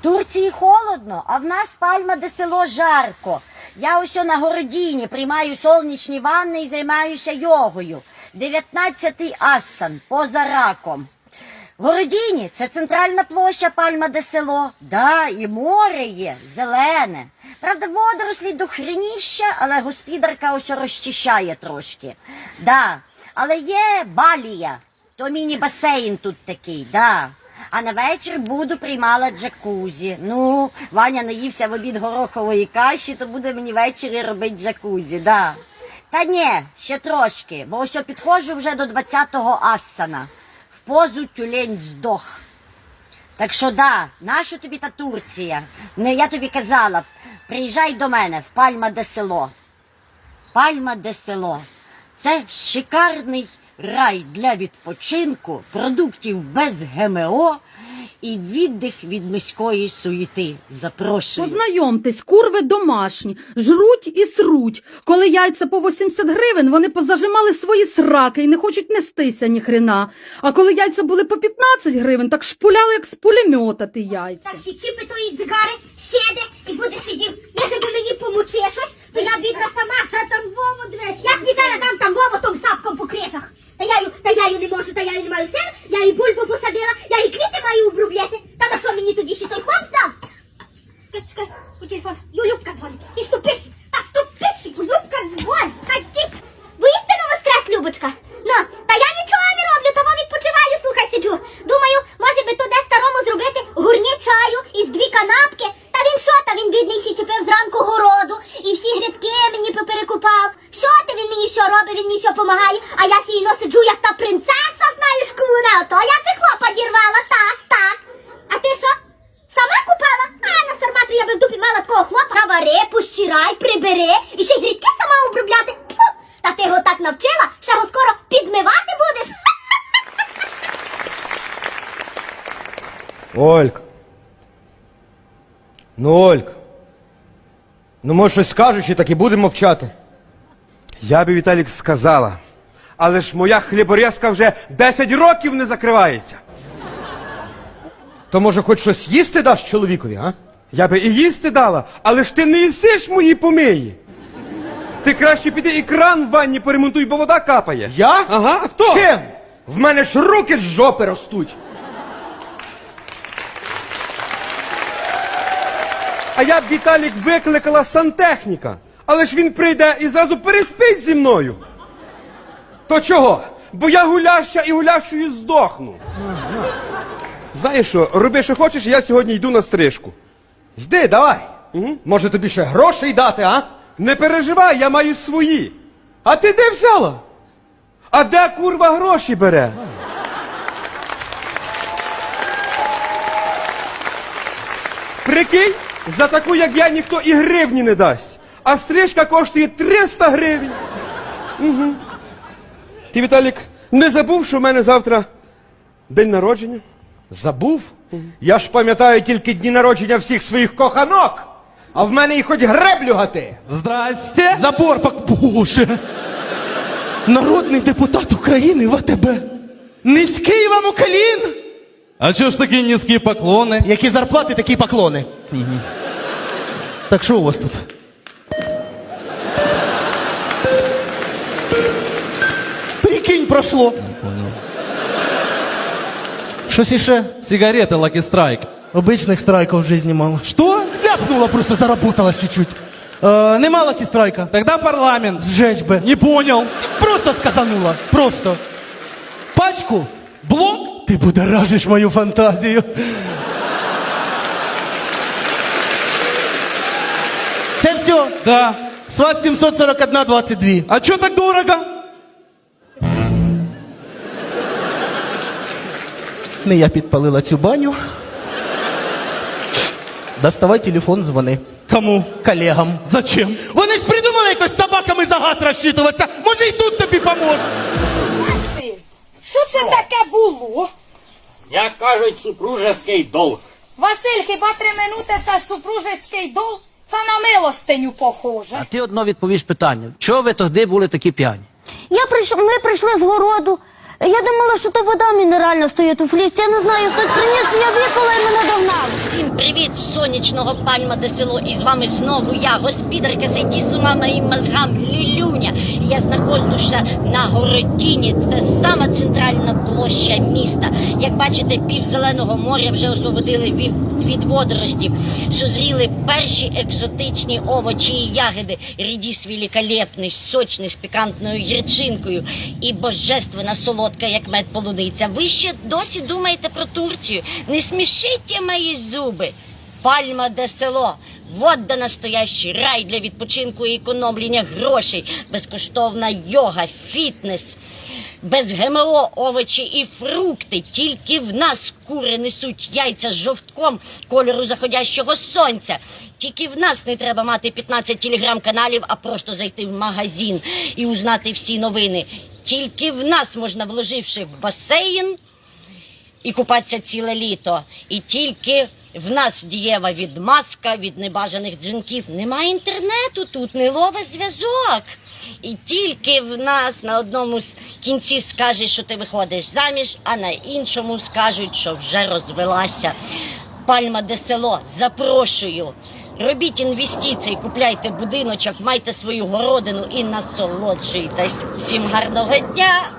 Турції холодно, а в нас пальма де село жарко. Я ось на городіні приймаю сонячні ванни і займаюся йогою. 19-й асан поза раком. Городіні це центральна площа Пальма де село. Да, і море є, зелене. Правда, водорослі до хреніща, але господарка ось розчищає трошки. Да. Але є балія, то міні-басейн тут такий, да. А на вечір буду приймала джакузі. Ну, Ваня наївся в обід горохової каші, то буде мені ввечері робити джакузі, да. Та ні, ще трошки, бо ось я підходжу вже до 20-го ассана. В позу тюлень здох. Так що да, нащо тобі та Турція? Не я тобі казала, приїжджай до мене в Пальма де село. Пальма де село. Це шикарний рай для відпочинку, продуктів без ГМО і віддих від міської суєти. Запрошую. Познайомтесь, курви домашні, жруть і сруть. Коли яйця по 80 гривень, вони позажимали свої сраки і не хочуть нестися ні хрена. А коли яйця були по 15 гривень, так шпуляли, як з пулемета ті яйця. Так ще чіпи тої цигари, сіде і буде сидів. Може би мені помуче щось, то я бідна сама, що там Вову двері. Я тобі зараз дам там Вову том сапком по кришах. Та я, ю- та я ю не можу, та я ю не маю сир, я і бульбу посадила, я і квіти маю обробляти. Та на що мені тоді ще той хлоп здав? Чекай, чекай, у телефон, Юлюбка дзвонить. І ступись, та ступись, Юлюбка дзвонить. Хай ти, воістину воскрес, Любочка. Ну, та я нічого не роблю, того відпочиваю, слухай, сиджу. Думаю, може би туди старому зробити гурні чаю із дві канапки. Та він що, та він бідний ще чепив зранку городу і всі грядки мені поперекупав. Що ти він мені що робить, він мені що помагає, а я ще й сиджу, як та принцеса, знаєш, куне, ото я це хлопа дірвала, так, так. А ти що? Сама купала? А на сарматрі я би в дупі мала такого хлопа. Навари, пощирай, прибери і ще й грідки сама обробляти. Фу! Та ти його так навчила, що його скоро підмивати будеш. Олька. Ну, Олька. Ну, може, щось скажеш і так і будемо мовчати. Я би Віталік сказала, але ж моя хліборезка вже 10 років не закривається. То може хоч щось їсти даш чоловікові, а? Я би і їсти дала, але ж ти не їсиш мої помиї. Ти краще піди і кран в ванні поремонтуй, бо вода капає. Я? Ага, а хто? Чим? В мене ж руки з жопи ростуть. А я б Віталік викликала сантехніка. Але ж він прийде і зразу переспить зі мною. То чого? Бо я гуляща і гулящою здохну. Знаєш що, роби, що хочеш, я сьогодні йду на стрижку. Йди, давай. Може тобі ще грошей дати, а? Не переживай, я маю свої. А ти де взяла? А де курва гроші бере? Прикинь, за таку, як я, ніхто і гривні не дасть. А стрижка коштує 300 гривень. Угу. Ти, Віталік, не забув, що в мене завтра день народження? Забув? Я ж пам'ятаю тільки дні народження всіх своїх коханок. А в мене і хоч греблю гати. Здрасте! Забор пак Боже! Народний депутат України в АТБ. Низький вам уклін! А чого ж такі низькі поклони? Які зарплати, такі поклони. Так що у вас тут? Прикинь, прошло. Щось іще? Сигарети Lucky Strike. Обичних страйків в житті мало. Что? Ляпнула, просто заработалась чуть-чуть. Е, нема лакі страйка. Тогда парламент. Зжечь би. Не понял. Просто сказанула. Просто. Пачку. Блок. Ти будоражиш мою фантазію. Це все. Да. СВАТ 741 22. А чё так дорого? Не я підпалила цю баню. Доставай телефон, дзвони. Кому? Колегам. Зачем? Вони ж придумали якось з собаками за газ розчитуватися. Може і тут тобі поможе. Василь, що це таке було? Як кажуть, супружеский долг. Василь, хіба три минути це супружеський долг? Це на милостиню похоже. А ти одно відповіш питання. Чого ви тоді були такі п'яні? Я прийш... Ми прийшли з городу. Я думала, що то вода мінеральна стоїть у флісті. Я не знаю, хтось приніс, я випила і мене догнав. Всім сонячного пальма де село. І з вами знову я, господарка Сейтісума моїм мозгам Лілюня. Я знаходжуся на Городіні. Це сама центральна площа міста. Як бачите, пів зеленого моря вже освободили від, від водоростів. Созріли перші екзотичні овочі і ягоди. Рідіс великолепний, сочний, з пікантною гірчинкою і божественна солодка, як мед полуниця. Ви ще досі думаєте про Турцію? Не смішіть мої зуби. Пальма де село. Вот де настоящий рай для відпочинку і економлення грошей, безкоштовна йога, фітнес, без ГМО овочі і фрукти. Тільки в нас кури несуть яйця з жовтком кольору заходящого сонця. Тільки в нас не треба мати 15 телеграм-каналів, а просто зайти в магазин і узнати всі новини. Тільки в нас можна, вложивши в басейн, і купатися ціле літо. І тільки в нас дієва відмазка від небажаних дзвінків. Немає інтернету тут, не лове зв'язок. І тільки в нас на одному з кінці скажуть, що ти виходиш заміж, а на іншому скажуть, що вже розвелася. Пальма де село, запрошую. Робіть інвестиції, купляйте будиночок, майте свою городину і насолоджуйтесь. Всім гарного дня!